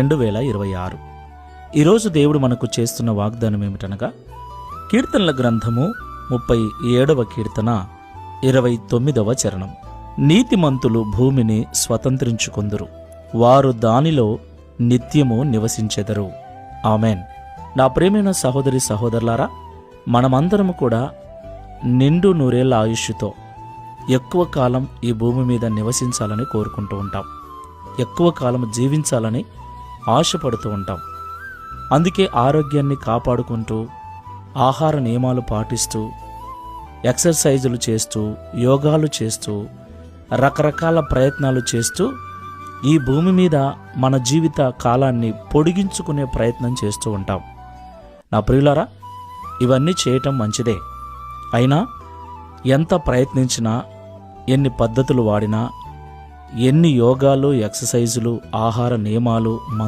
రెండు వేల ఇరవై ఆరు. ఈరోజు దేవుడు మనకు చేస్తున్న వాగ్దానం ఏమిటనగా కీర్తనల గ్రంథము ముప్పై ఏడవ కీర్తన ఇరవై తొమ్మిదవ చరణం. నీతిమంతులు భూమిని స్వతంత్రించుకొందురు. వారు దానిలో నిత్యము నివసించెదరు. ఆమెన్. నా ప్రేమైన సహోదరి సహోదరులారా మనమందరము కూడా నిండు నూరేళ్ళ ఆయుష్తో ఎక్కువ కాలం ఈ భూమి మీద నివసించాలని కోరుకుంటూ ఉంటాం. ఎక్కువ కాలం జీవించాలని ఆశపడుతూ ఉంటాం. అందుకే ఆరోగ్యాన్ని కాపాడుకుంటూ ఆహార నియమాలు పాటిస్తూ ఎక్సర్సైజులు చేస్తూ యోగాలు చేస్తూ రకరకాల ప్రయత్నాలు చేస్తూ ఈ భూమి మీద మన జీవిత కాలాన్ని పొడిగించుకునే ప్రయత్నం చేస్తూ ఉంటాం. నా ప్రియులారా ఇవన్నీ చేయటం మంచిదే. అయినా ఎంత ప్రయత్నించినా ఎన్ని పద్ధతులు వాడినా ఎన్ని యోగాలు ఎక్సర్సైజులు ఆహార నియమాలు